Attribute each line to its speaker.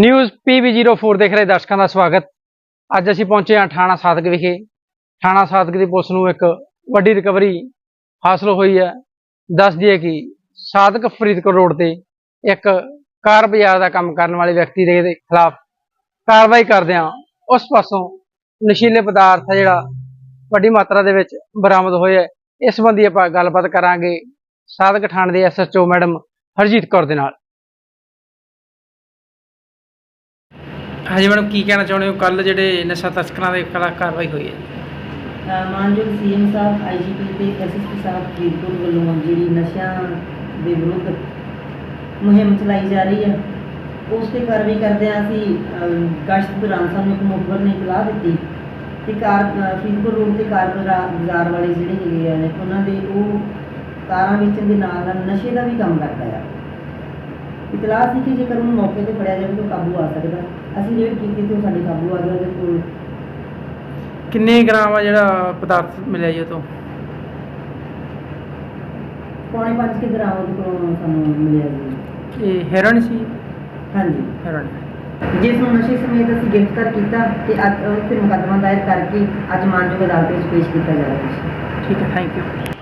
Speaker 1: News ਪੀਬੀ04 ਦੇਖ ਰਹੇ ਦਰਸ਼ਕਾਂ ਦਾ ਸਵਾਗਤ। ਅੱਜ ਅਸੀਂ ਪਹੁੰਚੇ ਹਾਂ ਥਾਣਾ ਸਾਦਕ ਵਿਖੇ। ਥਾਣਾ ਸਾਦਕ ਦੀ ਪੁਲਿਸ ਨੂੰ ਇੱਕ ਵੱਡੀ ਰਿਕਵਰੀ ਹਾਸਲ ਹੋਈ ਹੈ। ਦੱਸ ਦਈਏ ਕਿ ਸਾਦਕ ਫਰੀਦਕੋਟ ਰੋਡ ਤੇ ਇੱਕ ਕਾਰ ਬਾਜ਼ਾਰ ਦਾ ਕੰਮ ਕਰਨ ਵਾਲੇ ਵਿਅਕਤੀ ਦੇ ਖਿਲਾਫ ਕਾਰਵਾਈ ਕਰਦਿਆਂ ਉਸ ਪਾਸੋਂ ਨਸ਼ੀਲੇ ਪਦਾਰਥ ਆ ਜਿਹੜਾ ਵੱਡੀ ਮਾਤਰਾ ਦੇ ਵਿੱਚ ਬਰਾਮਦ ਹੋਏ ਹੈ ਇਸ ਸੰਬੰਧੀ ਆਪਾਂ ਗੱਲਬਾਤ ਕਰਾਂਗੇ ਸਾਦਕ ਥਾਣੇ ਦੇ ਐਸਐਚਓ ਮੈਡਮ ਹਰਜੀਤ ਕੌਰ ਦੇ ਨਾਲ। ਹਾਂਜੀ ਮੈਡਮ ਕੀ ਕਹਿਣਾ ਚਾਹੁੰਦੇ ਹੋ? ਕੱਲ ਜਿਹੜੇ ਨਸ਼ਾ ਤਸਕਰਾਂ ਦੇ ਖਿਲਾਫ ਕਾਰਵਾਈ ਹੋਈ ਹੈ।
Speaker 2: ਮਾਨਯੋਗ ਸੀਐਮ ਸਾਹਿਬ ਆਈਜੀਪੀ ਤੇ ਐਸਐਸਪੀ ਸਾਹਿਬ ਫਰੀਦਕੋਟ ਵੱਲੋਂ ਜਿਹੜੀ ਨਸ਼ਿਆਂ ਦੇ ਵਿਰੁੱਧ ਮੁਹਿੰਮ ਚਲਾਈ ਜਾ ਰਹੀ ਹੈ ਉਸ ਤੇ ਕਾਰਵਾਈ ਕਰਦਿਆਂ ਅਸੀਂ ਅ, ਗਸ਼ਤ ਦੌਰਾਨ ਸਾਨੂੰ ਇੱਕ ਮੁਖਬਰ ਨੇ ਇਤਲਾਹ ਦਿੱਤੀ ਕਿ ਕਾਰ ਅ, ਫਰੀਦਕੋਟ ਰੋਡ ਤੇ ਕਾਰ ਬਜ਼ਾ- ਬਾਜ਼ਾਰ ਵਾਲੇ ਜਿਹੜੇ ਹੈਗੇ ਆ ਨੇ ਉਹਨਾਂ ਦੇ ਉਹ ਕਾਰਾਂ ਵੇਚਣ ਦੇ ਨਾਲ ਨਾਲ ਨਸ਼ੇ ਦਾ ਵੀ ਕੰਮ ਕਰਦਾ ਆ। ਇਤਲਾਹ ਸੀ ਕਿ ਜੇਕਰ ਉਹਨੂੰ ਮੌਕੇ ਤੇ ਫੜਿਆ ਜਾਵੇ ਤਾਂ ਕਾਬੂ ਆ ਸਕਦਾ। ਅਸੀਂ ਰੇਡ ਕੀਤੀ ਤੇ ਉਹ ਸਾਡੇ ਕਾਬੂ ਆ ਗਿਆ ਉਹਦੇ ਕੋਲ
Speaker 1: ਕਿੰਨੇ ਗ੍ਰਾਮ ਆ ਜਿਹੜਾ ਪਦਾਰਥ ਮਿਲਿਆ ਜੀ ਉਹ ਤੋਂ
Speaker 2: ਪੌਣੇ ਪੰਜ ਕੇ ਗ੍ਰਾਮ ਉਹਦੇ ਕੋਲੋਂ ਸਾਨੂੰ ਮਿਲਿਆ ਜੀ।
Speaker 1: ਇਹ ਹੈਰੋਇਨ ਸੀ?
Speaker 2: ਹਾਂਜੀ।
Speaker 1: ਹੈਰੋਇਨ
Speaker 2: ਜਿਸ ਨੂੰ ਨਸ਼ੇ ਸਮੇਤ ਅਸੀਂ ਗ੍ਰਿਫਤਾਰ ਕੀਤਾ ਤੇ ਅੱਜ ਉਸ ਤੇ ਮੁਕੱਦਮਾ ਦਾਇਰ ਕਰਕੇ ਅੱਜ ਮਾਨਯੋਗ ਅਦਾਲਤ ਵਿੱਚ ਪੇਸ਼ ਕੀਤਾ ਜਾ ਰਿਹਾ ਹੈ
Speaker 1: ਠੀਕ ਹੈ ਥੈਂਕ ਯੂ